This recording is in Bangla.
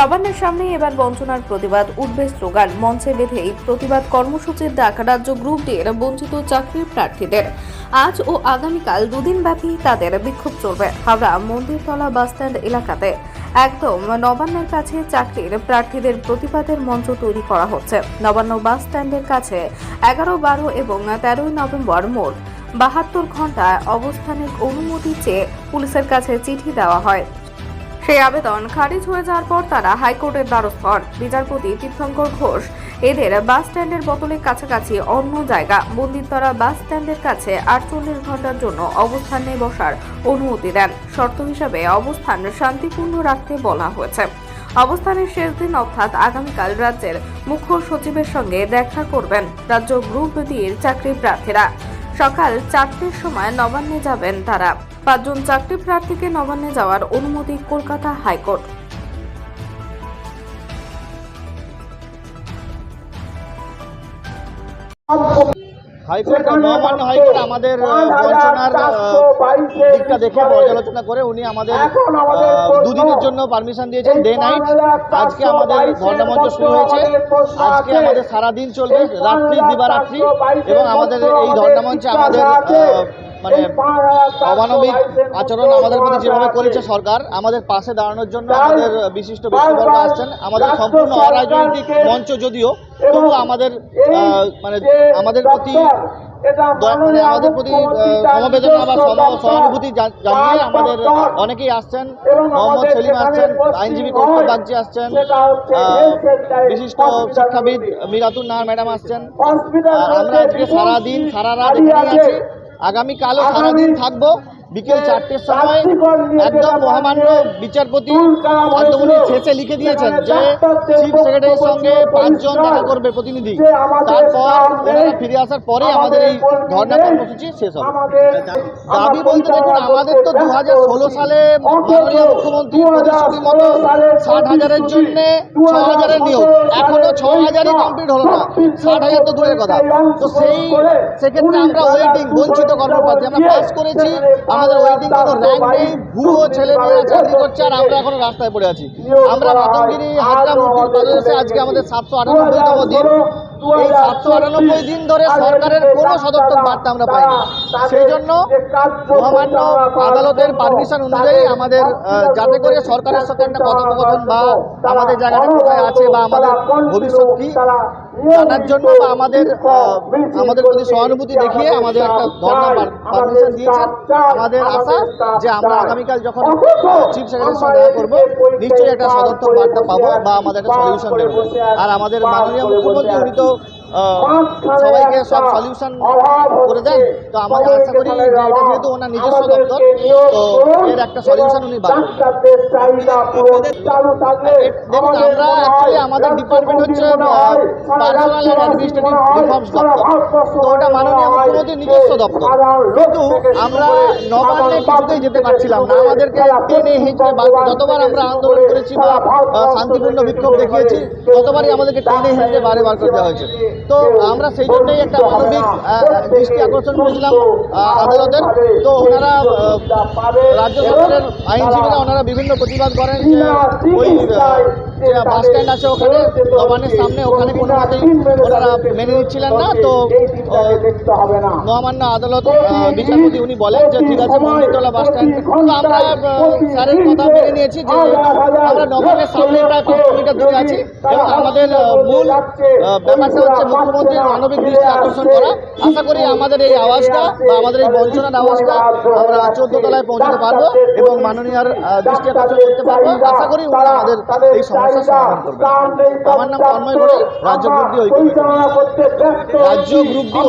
নবান্নের সামনে এবার বঞ্চনার প্রতিবাদ উঠবে স্লোগান, মঞ্চে বেঁধে এই প্রতিবাদ কর্মসূচির ডাক রাজ্য গ্রুপ ডি এর বঞ্চিত চাকরির প্রার্থীদের। আজ ও আগামীকাল দুদিন ব্যাপী তাদের বিক্ষোভ চলবে হাওড়া মন্দিরতলা বাসস্ট্যান্ড এলাকাতে। একদম নবান্নের কাছে চাকরির প্রার্থীদের প্রতিবাদের মঞ্চ তৈরি করা হচ্ছে। নবান্ন বাস স্ট্যান্ডের কাছে এগারো, বারো এবং তেরোই নভেম্বর মোট বাহাত্তর ঘণ্টা অবস্থানের অনুমতি চেয়ে পুলিশের কাছে চিঠি দেওয়া হয়। সেই আবেদন খারিজ হয়ে যাওয়ার পর তারা হাইকোর্টের দ্বারস্থ হন। বিচারপতি তীর্থঙ্কর ঘোষ এদের বাস স্ট্যান্ডের বদলে কাছাকাছি অন্য জায়গা। মন্দিরতলা বাস স্ট্যান্ডের কাছে আটচল্লিশ ঘণ্টার জন্য অবস্থানে বসার অনুমতি দেন। শর্ত হিসাবে অবস্থান শান্তিপূর্ণ রাখতে বলা হয়েছে। অবস্থানের শেষ দিন অর্থাৎ আগামীকাল রাজ্যের মুখ্য সচিবের সঙ্গে দেখা করবেন রাজ্য গ্রুপ ডির চাকরি প্রার্থীরা। সকাল চারটের সময় নবান্নে যাবেন তারা। পাঁচজন চাকরি প্রার্থীকে নবান্নে যাওয়ার অনুমতি Kolkata high court. High court মহামান্য হাইকোর্ট আমাদের বঞ্চনার দিকটা দেখে পর্যালোচনা করে উনি আমাদের দুদিনের জন্য পারমিশন দিয়েছেন ডে নাইট আজকে আমাদের ধর্ণামঞ্চ শুরু হয়েছে। আজকে আমাদের সারা দিন চলবে রাত্রি দিবারাত্রি এবং আমাদের এই ধর্ণামঞ্চে আমাদের মানে অমানবিক আচরণ আমাদের প্রতি যেভাবে করেছে সরকার, আমাদের পাশে দাঁড়ানোর জন্য আমাদের বিশিষ্ট ব্যক্তিবর্গ আসছেন, আমাদের সম্পূর্ণ অরাজনৈতিক মঞ্চ যদিও তবু আমাদের মানে আমাদের প্রতি মানে আমাদের প্রতি সমবেদনা বা সহানুভূতি জানিয়ে আমাদের অনেকেই আসছেন, মোহাম্মদ সেলিম আসছেন, আইনজীবী কৌস্তব বাগচি আসছেন বিশিষ্ট শিক্ষাবিদ মিরাতুল নাহার ম্যাডাম আসছেন আমরা আজকে সারাদিন, সারা রাত আছি। আগামীকালও সারাদিন থাকব। বিকেল চারটের সময় একদম মহামান্য বিচারপতি উনি শেষে লিখে দিয়েছেন যে চিফ সেক্রেটারির সঙ্গে পাঁচজন দেখা করবে প্রতিনিধি। তারপর ওনারা ফিরে আসার পরে আমাদের এই ধর্ণা কর্মসূচি শেষ হবে। দাবি। বলতে দেখুন আমাদের তো দু হাজার ষোলো সালে মাননীয় মুখ্যমন্ত্রী প্রতিশ্রুতি মতো ষাট হাজারের জন্য ছ হাজারের নিয়োগ। এখনও ছ হাজারই কমপ্লিট হলো না। ষাট হাজার তো দূরের কথা। তো সেই সেক্ষেত্রে আমরা ওয়েটিং বঞ্চিত কর্মপ্রার্থী আমরা পাস করেছি। আমাদের কোনো র্যাঙ্ক ভুয়ো ছেলে মেয়েরা চাকরি করছে আর আমরা এখনও রাস্তায় পড়ে আছি। আমরা মাতঙ্গিরি হাজরা মূর্তির প্রদেশে আজকে আমাদের সাতশো আটানব্বইতম দিন। এই সাতশো আটানব্বই দিন ধরে সরকারের কোনো সদর্থক বার্তা আমরা পাইনি। সেই জন্য মহামান্য আদালতের পারমিশন অনুযায়ী আমাদের যাতে করে সরকারের সাথে একটা কথোপকথন বা আমাদের জায়গাটা কোথায় আছে বা আমাদের ভবিষ্যৎ কি জানার জন্য বা আমাদের আমাদের প্রতি সহানুভূতি দেখিয়ে আমাদের একটা ধর্ণা পারমিশন দিয়েছেন। আমাদের আশা যে আমরা আগামীকাল যখন চিফ সেক্রেটারির সঙ্গে দেখা করব, নিশ্চয়ই একটা সদর্থক বার্তা পাবো বা আমাদের একটা সলিউশন দেবো। আর আমাদের মাননীয় মুখ্যমন্ত্রী, উনি তো সবাইকে সব সলিউশন করে দেন। তো আমাদের আশা করি এটা যেহেতু ওনার নিজস্ব দপ্তর তো এর একটা সলিউশন উনি দেখুন আমরা অ্যাকচুয়ালি আমাদের ডিপার্টমেন্ট হচ্ছে পার্সোনাল অ্যান্ড অ্যাডমিনিস্ট্রেটিভ রিফর্মস দপ্তর। তো ওটা মাননীয় মুখ্যমন্ত্রীর নিজস্ব দপ্তর। কিন্তু আমরা নবান্নে কিছুতেই যেতে পারছিলাম না। আমাদেরকে টেনে হেঁচড়ে যতবার আমরা আন্দোলন করেছি বা শান্তিপূর্ণ বিক্ষোভ দেখিয়েছি ততবারই আমাদেরকে টেনে হেঁচড়ে বারে বার করে দেওয়া হয়েছে। তো আমরা সেই জন্যই একটা মানবিক দৃষ্টি আকর্ষণ করেছিলাম আদালতের। তো ওনারা রাজ্য সরকারের আইনজীবীরা ওনারা বিভিন্ন প্রতিবাদ করেন ওই বাস স্ট্যান্ড আছে ওখানে নবান্নের সামনে, ওখানে কোনো ওনারা মেনে নিচ্ছিলেন না। তো মহামান্য আদালত বিচারপতি উনি বলেন যে, ঠিক আছে মন্দিরতলা বাস স্ট্যান্ড। আমরা স্যারের কথা মেনে নিয়েছি যে, আমরা নবান্নের সামনে প্রায় পাঁচ কিলোমিটার দূরে আছি এবং আমাদের মূল ব্যাপারটা হচ্ছে মুখ্যমন্ত্রীর মানবিক দৃষ্টি আকর্ষণ করা। আশা করি আমাদের এই আওয়াজটা বা আমাদের এই বঞ্চনার আওয়াজটা আমরা চোদ্দ তলায় পৌঁছাতে পারব এবং মাননীয়ার দৃষ্টি আকর্ষণ করতে পারব। আশা করি উনি আমাদের এই করবেন আমার নাম তন্ময় রাজ্য গ্রুপ ডি রাজ্য গ্রুপ ডি।